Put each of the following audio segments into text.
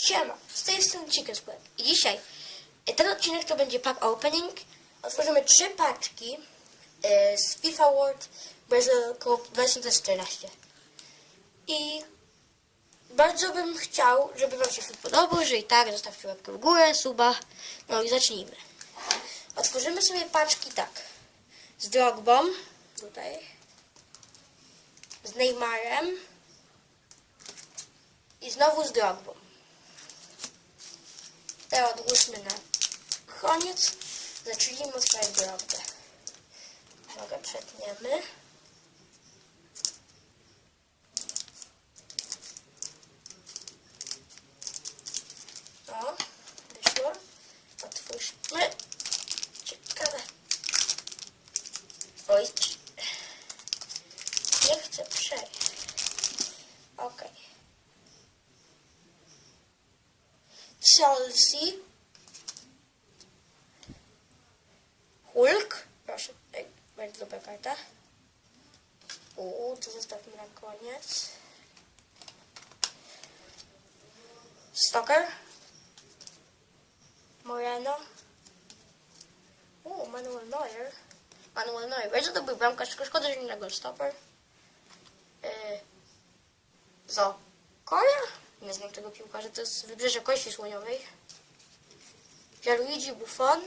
Siema, z tej strony Chicken Squad. I dzisiaj e, ten odcinek to będzie pack opening. Otworzymy trzy paczki e, z FIFA World Brazil Cup 2014. I bardzo bym chciał, żeby Wam się film podobał. Jeżeli tak, zostawcie łapkę w górę, suba. No i zacznijmy. Otworzymy sobie paczki tak. Z Drogbą, tutaj. Z Neymarem. I znowu z Drogbą. Te odłóżmy na koniec. Zacznijmy otwierać drogę. Nogę przetniemy. O, wyszło. Otwórzmy. Ciekawe. Oj. Nie chcę przejść. Okej. Chelsea. Hulk. Proszę, bardzo dobra karta. Uuu, to zostawmy na koniec. Stoker. Moreno. Uuu, Manuel Neuer. Manuel Neuer. Bardzo dobry bramkarz, tylko szkoda, że nie na stoper. Yy, Zokoria? Nie znam tego piłkarza, to jest wybrzeże Kości Słoniowej. Gianluigi Buffon.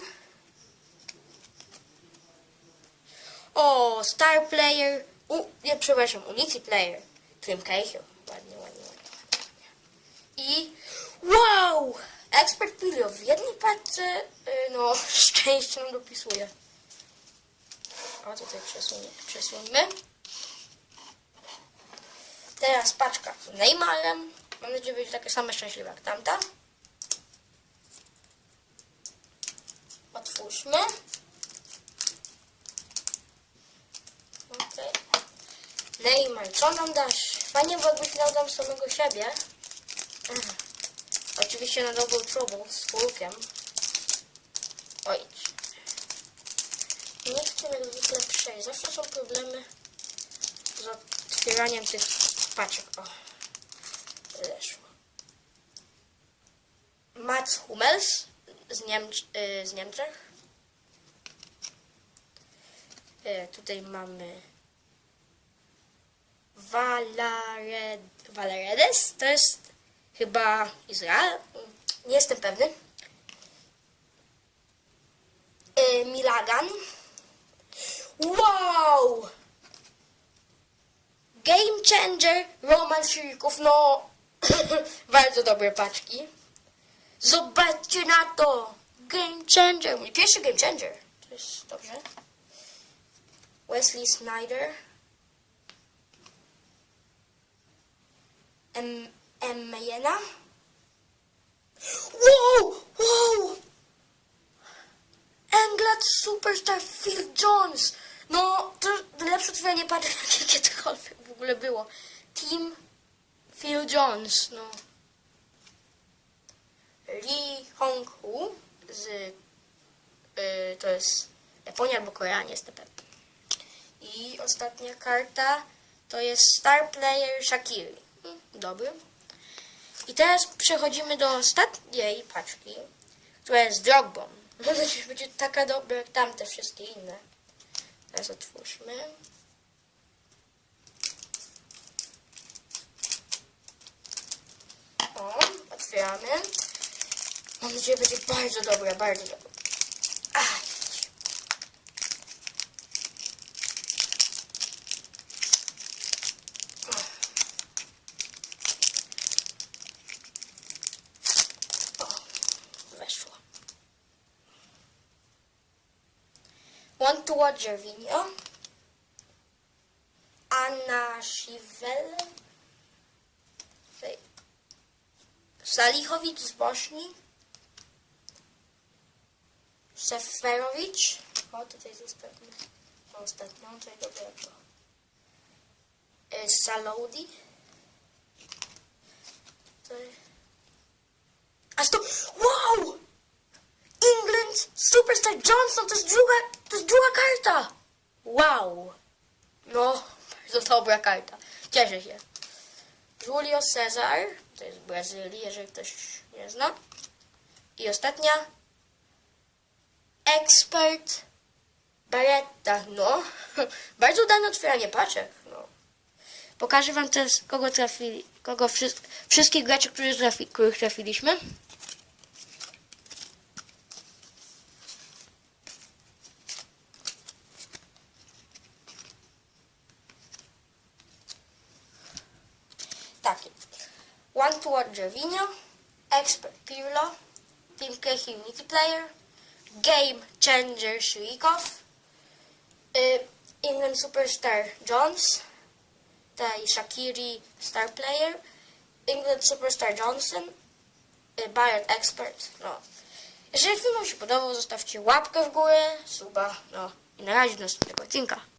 O, star player. U, nie, przepraszam, Unity player. Tim Cahill. Ładnie, ładnie, ładnie. I wow! Expert Pilio w jednej paczce, y, no, szczęście nam dopisuje. O, tutaj przesunie, przesuńmy. Teraz paczka z Neymarem. Mam nadzieję, że będzie taka sama szczęśliwa jak tamta. Otwórzmy. Okej. Neymar, co nam dasz? Fajnie, jakbyś dał samego siebie. Ech. Oczywiście na Double Trouble z Hulkiem. Oj. Nie chcę jak zwykle przejść. Zawsze są problemy z otwieraniem tych paczek. O. Zeszło. Mats Hummels z, Niemcz y, z Niemczech. Y, tutaj mamy Valared Valaredes. To jest chyba Izrael. Nie jestem pewny. Y, Milagan. Wow! Game Changer Roman Sirików, no bardzo dobre paczki. Zobaczcie na to! Game Changer, mój pierwszy Game Changer. To jest dobrze. Wesley Snyder. M. M. Mayena. Wow! Wow! England Superstar Phil Jones. No, to najlepsze otwieranie paczek, jakie kiedykolwiek w ogóle było. Team Phil Jones, no. Lee Hong-hu z... y, to jest Japonia albo Korea, nie jestem pewny. I ostatnia karta to jest Star Player Shakiri. Hmm, Dobry. I teraz przechodzimy do ostatniej paczki, która jest Drogbą. Mam nadzieję, że będzie taka dobra jak tamte wszystkie inne. Teraz otwórzmy. Otwieramy. Mam nadzieję, będzie bardzo dobra, bardzo dobra. Want to watch your video, Anna Schiwel. Salichowicz z Bośni. Seferowicz. O, tutaj jest ostatni. Ostatnią, tutaj dobrego. Y, Salodi. Tutaj. A to... Wow! England Superstar Johnson, to jest druga, to jest druga karta. Wow. No, bardzo dobra karta. Cieszę się. Julio Cesar. To jest Brazylii, jeżeli ktoś nie zna. I ostatnia. Ekspert Baretta. No, bardzo udane otwieranie paczek. No. Pokażę wam teraz, kogo trafili, kogo wszy, wszystkich graczy, trafi, których trafiliśmy. Takie. To Watch Gervinho, Expert Pirlo, Unity Player, Game Changer Shuikov, y, England Superstar Jones, tej Shakiri Star Player, England Superstar Johnson, y, Bayern Expert. No. Jeżeli film się podobał, zostawcie łapkę w górę, suba, no i na razie do następnego odcinka.